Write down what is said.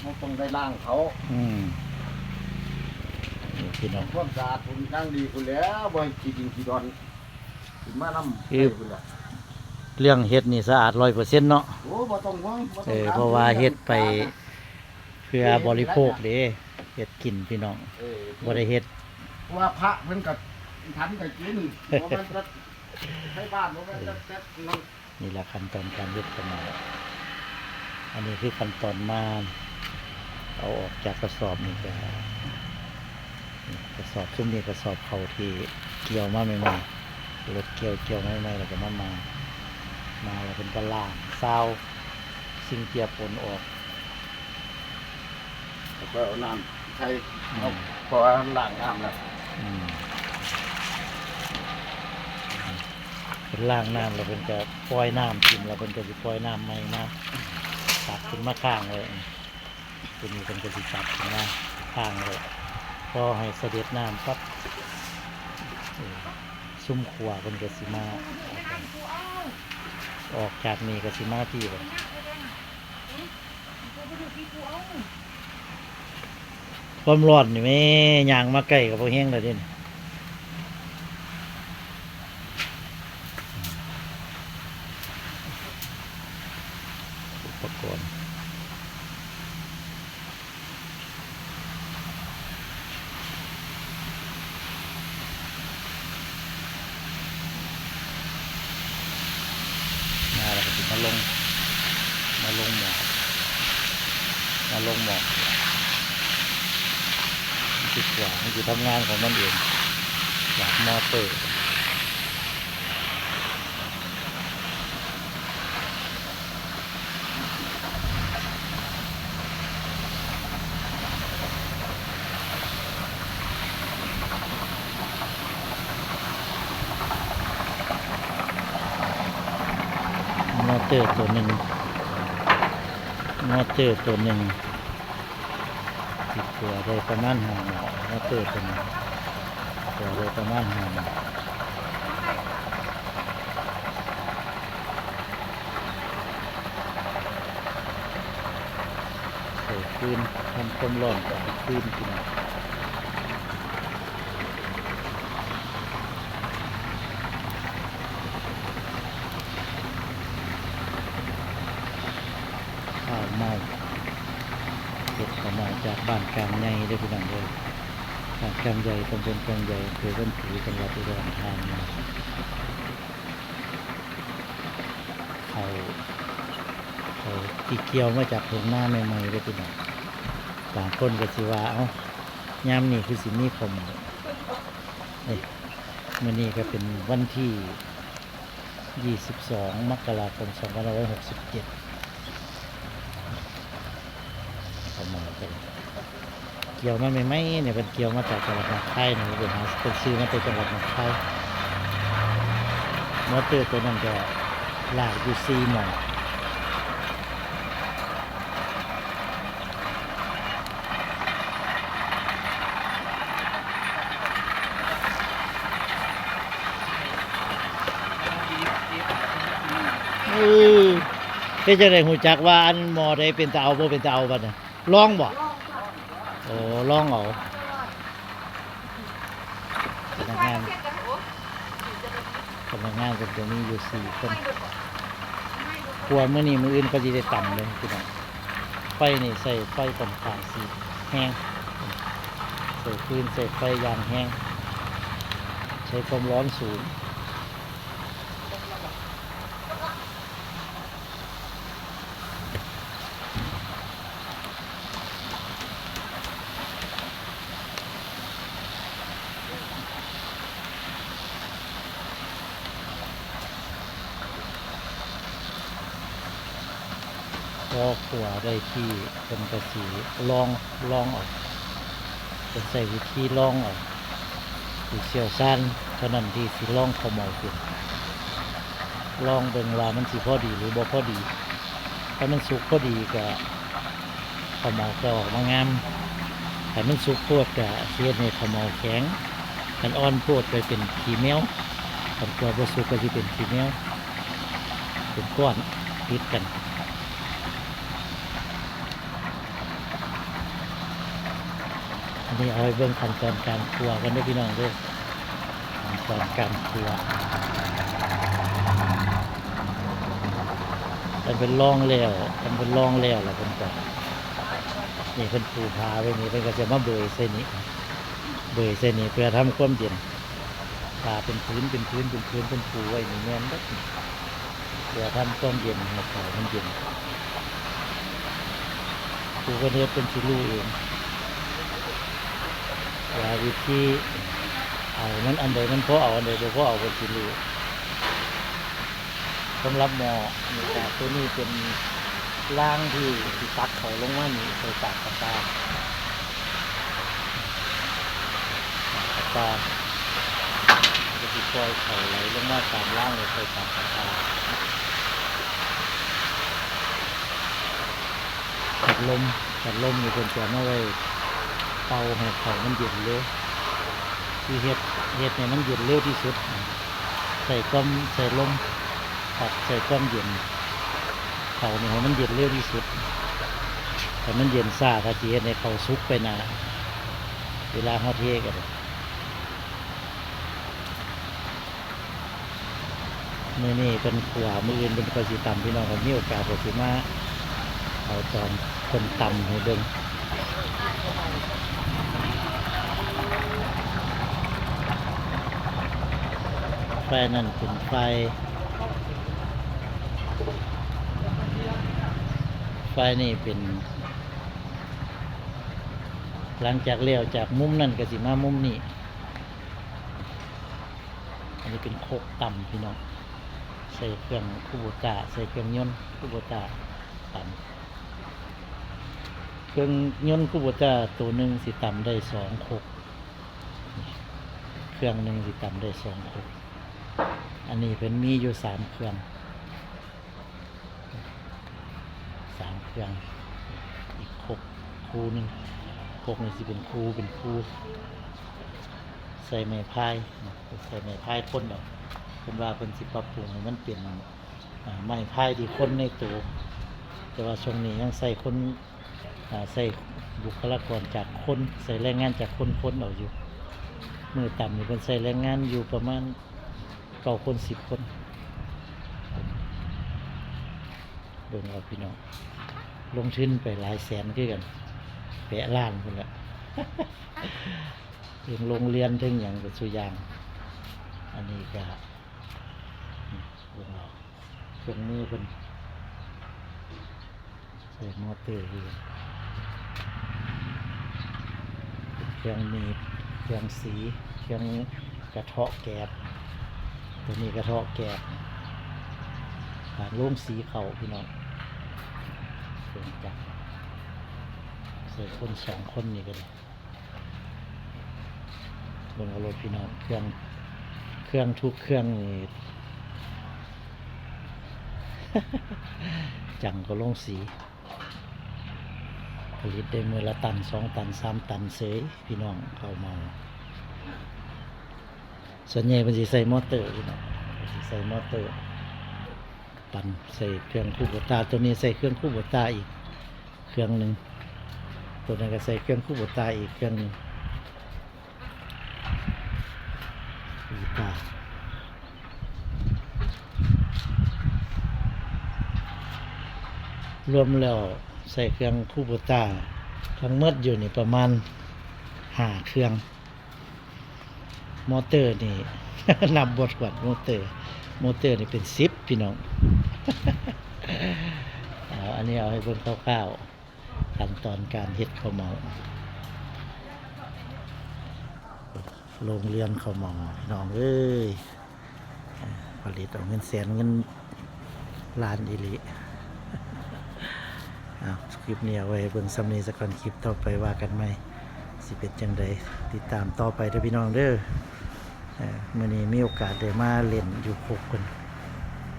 เขาต้องได้ล้างเขาอืมนี่พี่น้อง ความสะอาดคุณตั้งดีคุณแล้วบ่ให้ขี้ดินขี้ดอนขึ้นมานำคือคุณละเรื่องเฮ็ดนี่สะอาดร้อยเปอร์เซ็นต์เนาะ โอ้บ่ต้องห่วงบ่เอต้องถมอเพราะว่าเฮ็ดไป เพื่อบริโภคเด้เฮ็ดกินพี่น้องเออบ่ได้เฮ็ดเพราะว่าพระเพิ่นก็ทันก็กินบ่แม่นจะให้บ้านบ่แม่นจะจะนั่นนี่แหละขั้นตอนการเฮ็ดกันมาอันนี้คือขั้นตอนมา เอาออกจากกระสอบนี่ก็นี่กระสอบซุ่มนี้กระสอบเขาที่เกี่ยวมาใหม่ๆรถเกี่ยวเกี่ยวมาใหม่ๆแล้วก็มามามาแล้วเป็นกระล่างซาวสิ่งเกียร์ปนออกแล้วก็เอาน้ำใช้เอาเพราะว่าล้างน้ำแล้วอืมเป็นล่างน้ำแล้วเป็นจะปล่อยน้ำกินแล้วเป็นจะสิปล่อยน้ำใหม่มาตักขึ้นมาข้างเลย ตัวนี้เป็นกระสิจับนะทางเลยพอให้เสด็จน้ำปั๊บซุ่มขวาเป็นกระสิมา ออกจากนี้กสิมาที่เลยความร้อนนี่แม่ยางมาใกล้กับพวกแห้งเลยด่นอุปกรณ์มาแล้วก็สิมาลง มาลงหมอกมาลงหมอกจิดกว่ามันจะทำงานของมันเองจากมอเตอร์ อเตอร์ตัวหนึ่งมอเตอร์ตัวหนึ่งติดตัวได้ประมาณห้าหมอมอเตอร์ตัวหนึงตัวได้ประมาณห้าหมอใส่คืนทำความร้อนก่อนคืนกิน ข้าวเมาเก็บข้าวเมาจากบ้านกลางใหญ่ได้อพี่น้องเลยบ้านกลางใหญ่ตำบลกลางใหญ่อำเภอบ้านผือจังหวัดอุดรธานีเขาเขาที่เกี่ยวมาจากโรงหน้าใหม่ๆได้อพี่น้องบางคนก็สิว่าเอ้ายามนี่คือสิมีข้าวเมเอ้ยมื่อนี้ก็เป็นวันที่ 22 มกราคม 2567ข้าวเมาเป็น เกี่ยวมาไม่ไหมเนี่ยเป็นเกี่ยวมาจากจังหวัดหนองคายเนี่ยเป็นหาเป็นซื้อมาจากจังหวัดหนองคายมอเตอร์ตัวนั้นก็ลากอยู่ซีหมองเออเฮ็ดจังได๋ฮู้จักว่าอันมอใดเป็นตาเอาบ่เป็นตาเอาบัดน่ะลองบ่ ลองเอาพนักงานพนักงานก็จะมีอยู่สี่คนครัวมื้อนี้มื้ออื่นก็สิได้ต่ำเลยพี่น้องไฟนี่ใส่ไฟค่อนข้างสิแห้งใส่ฟืนใส่ไฟอย่างแห้ง ใช้ความร้อนสูง อขวาได้ที่เป็นกระสีลองลองออกเป็นใส่วิธีลองออกสีเชี่ยวชาญเท่านั้นที่สิลองขาเมาเป็นลองเบิ่งว่ามันสิพอดีหรือบ่พอดีถ้ามันสุกพอดีก็ขาเมาก็ออกมางามถ้ามันสุกโพดก็เสียในขาเมาแข็งคันอ่อนโพดไปเป็นขี้แมวคันกลัวบ่สุกก็สิเป็นขี้แมวเป็นก้อนติดกัน นี้เอาไว้เบิ่งขั้นตอนการครัวกันด้วยพี่น้องด้วยขั้นตอนการครัวมันเป็นร่องแล้วมันเป็นร่องแล้วแล้วเพิ่นก็นี่เพิ่นปูพาไว้นี่เพิ่นก็จะมาเบยเส้นนี้ เบยเส้นนี้เพื่อทำความเย็นพาเป็นพื้นเป็นพื้นเป็นพื้นเป็นปูไว้นี่แม่นเบิดนี่เพื่อทำความเย็นให้เขามันเย็นปูก็เฮ็ดเป็นสิรูเอง ว่าวิธีเอานั้นอันใดมันพอเอาอันใดบ่พอเอาก็สิรู้สำหรับหมอนี่แต่ตัวนี้เป็นล่างที่ที่ตักเขาลงมานี่ใส่ปากกระตาปากกระตาจะสิปล่อยเขาไหลลงมาตามล่างเลยใส่ปากกระตาขัดลมขัดลมอยู่บนตัวมาไว้ เตาให้เขามันเย็นเร็วที่เฮ็ดเฮ็ดให้มันเย็นเร็วที่สุด ใส่ความใส่ลมตัดใส่ความเย็นเขาเนี่ยให้มันเย็นเร็วที่สุดแต่มันเย็นซ่าถ้าจีเฮ็ดให้เขาสุกไปนาเวลาเขาเทกันเมื่นี่เป็นขวามืออื่นเป็นกอสีต่ำพี่น้องเขามีโอกาสก็สิมาเอาตอนคนต่ำให้เบิ่ง ฟนั่นเป็นไฟ ไฟนี่เป็น หลังจากเลี้ยวจากมุมนั่นก็สิมามุมนี้อันนี้เป็นโคกต่ำพี่น้องใส่เครื่องคูโบตาใส่เครื่องยนต์คูโบตาต่ำเครื่องยนต์คูโบตาตัวหนึ่งสิต่ำได้สองโคกเครื่องหนึ่งสิต่ำได้สองโคก อันนี้เป็นมีอยู่สามเครื่องสามเครื่อง อีกหกคูหนึงหกนี่สิเป็นคูเป็นคูใส่ไม้พายใส่ไม้พายคนเนาะเป็นว่าเป็นสิปรับปรุงมันเปลี่ยนไม้พายที่คนในตัวแต่ว่าช่วงนี้ยังใส่คนใส่บุคลากรจากคน ใส่แรงงานจากคนคนเอาอยู่มือต่ำนี่เป็นใส่แรงงานอยู่ประมาณ เก้าคนสิบคนเบิ่งเอาพี่น้องลงทุนไปหลายแสนคือกันแปะล้านคนละเรื่องโรงเรียนถึงอย่างกับสุยาง อันนี้ก็เบิ่งเอาเครื่องมือเป็นใส่มอเตอร์คือกันเครื่องหนีเครื่องสี เครื่องกระเทาะแกบ ตัวนี้กระเทาะแกบการร่วมสีเขาพี่น้องเครื่องจักรใส่คนสองคนนี่ก็ได้บิ่งเอารถพี่น้องเครื่องเครื่องทุกเครื่องนี่จังก็ลงสี ผลิตได้มือละตันสองตันสามตันเสยพี่น้องเข้ามา ส่วนใหญ่เป็นสีใส่มอเตอร์น้องสิใส่มอเตอร์ ปั่นใส่เครื่องคู่บตาตัวนี้ใส่เครื่องคู่บตาอีก เครื่องหนึ่งตัวนั้นก็ใส่เครื่องคู่บตาอีกเครื่องหนึ่งบตารวมแล้วใส่เครื่องคู่บตาทั้งหมดอยู่นี่ประมาณห้าเครื่อง มอเตอร์นี่ นับบทกวดมอเตอร์ มอเตอร์นี่เป็นซิปพี่น้องอันนี้เอาให้เบิ่งคร่าวๆขั้นตอนการเฮ็ดข้าวเมาโรงเรียนข้าวเมาพี่น้องเอ้ยผลิตเอาเงินแสนเงินล้านอีหลีเอาคลิปนี้เอาไว้เบิ่งซ้ำนี้สักก่อนคลิปต่อไปว่ากันไหมสิเป็นจังใดติดตามต่อไปเด้อพี่น้องเด้อ เมื่อนี้มีโอกาสได้มาเล่นอยู่พบกัน